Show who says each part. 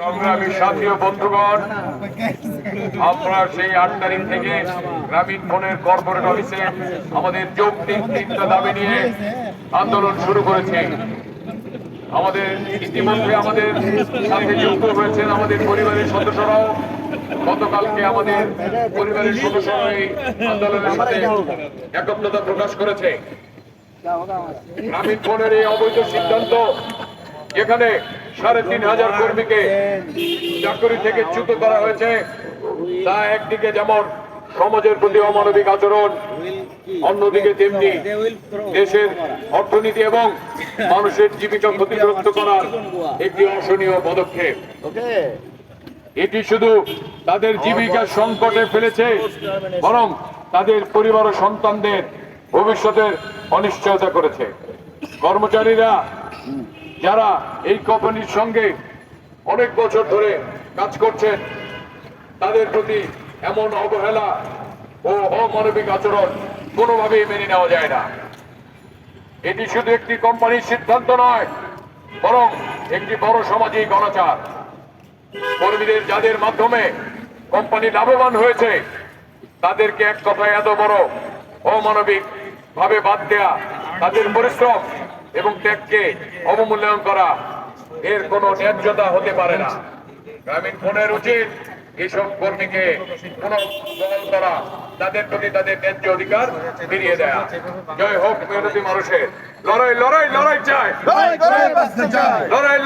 Speaker 1: সংগ্রামী সাথী ও বন্ধুগণ আমরা সেই আট তারিখ থেকে গ্রামীণ ফোনের কর্পোরেট অফিসে আমাদের যৌক্তিক তিনটা দাবি নিয়ে আন্দোলন শুরু করেছি। আমাদের ইতিমধ্যে আমাদের সাথে যুক্ত হয়েছেন আমাদের পরিবারের সদস্যরাও। গতকালকে আমাদের পরিবারের সদস্যরা এই আন্দোলনের সাথে একত্রতা প্রকাশ করেছে। গ্রামীণ ফোনের এই অবৈধ সিদ্ধান্ত, এখানে সাড়ে তিন হাজার কর্মীকে চাকরি থেকে চ্যুত করা হয়েছে। তা একদিকে যেমন সমাজের প্রতি অমানবিক আচরণ, অন্যদিকে তেমনি দেশের অর্থনীতি এবং মানুষের জীবিকা ক্ষতিগ্রস্ত করার একটি অসহনীয় পদক্ষেপ। এটি শুধু তাদের জীবিকা সংকটে ফেলেছে, বরং তাদের পরিবার ও সন্তানদের ভবিষ্যতের অনিশ্চয়তা করেছে। কর্মচারীরা যারা এই কোম্পানির সঙ্গে অনেক বছর ধরে কাজ করছেন, তাদের প্রতি এমন অবহেলা ও অমানবিক আচরণ কোনোভাবেই মেনে নেওয়া যায় না। এটি শুধু একটি কোম্পানির সিদ্ধান্ত নয়, বরং একটি বড় সামাজিক অনাচার। কর্মীদের যাদের মাধ্যমে কোম্পানি লাভবান হয়েছে, তাদেরকে এক কথায় এত বড় অমানবিক ভাবে বাদ দেয়া তাদের পরিশ্রম এবং ত্যাগকে অবমূল্যায়ন করা এর কোনো ন্যায্যতা হতে পারে না গ্রামীণ ফোনের উচিত এইসব কর্মীকে কোন করা তাদের প্রতি তাদের ন্যায্য অধিকার ফিরিয়ে দেয়া জয় হোক মেহনতি মানুষের লড়াই লড়াই লড়াই চায়
Speaker 2: লড়াই